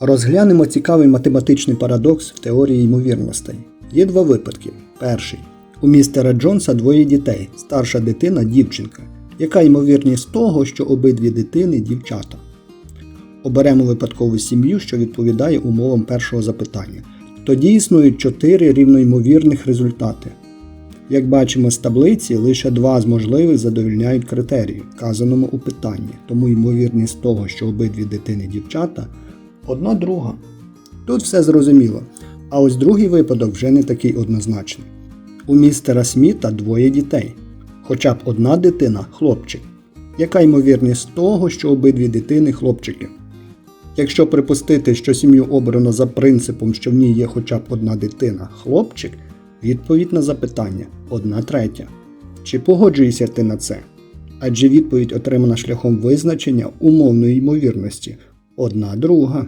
Розглянемо цікавий математичний парадокс в теорії ймовірностей. Є два випадки. Перший. У містера Джонса двоє дітей, старша дитина дівчинка. Яка ймовірність того, що обидві дитини дівчата? Оберемо випадкову сім'ю, що відповідає умовам першого запитання. Тоді існують чотири рівноймовірних результати. Як бачимо з таблиці, лише два з можливих задовільняють критерію, вказаному у питанні, тому ймовірність того, що обидві дитини дівчата, одна друга. Тут все зрозуміло. А ось другий випадок вже не такий однозначний. У містера Сміта двоє дітей, хоча б одна дитина хлопчик. Яка ймовірність того, що обидві дитини хлопчики? Якщо припустити, що сім'ю обрано за принципом, що в ній є хоча б одна дитина хлопчик, відповідь на запитання одна третя. Чи погоджуєшся ти на це? Адже відповідь отримана шляхом визначення умовної ймовірності одна друга.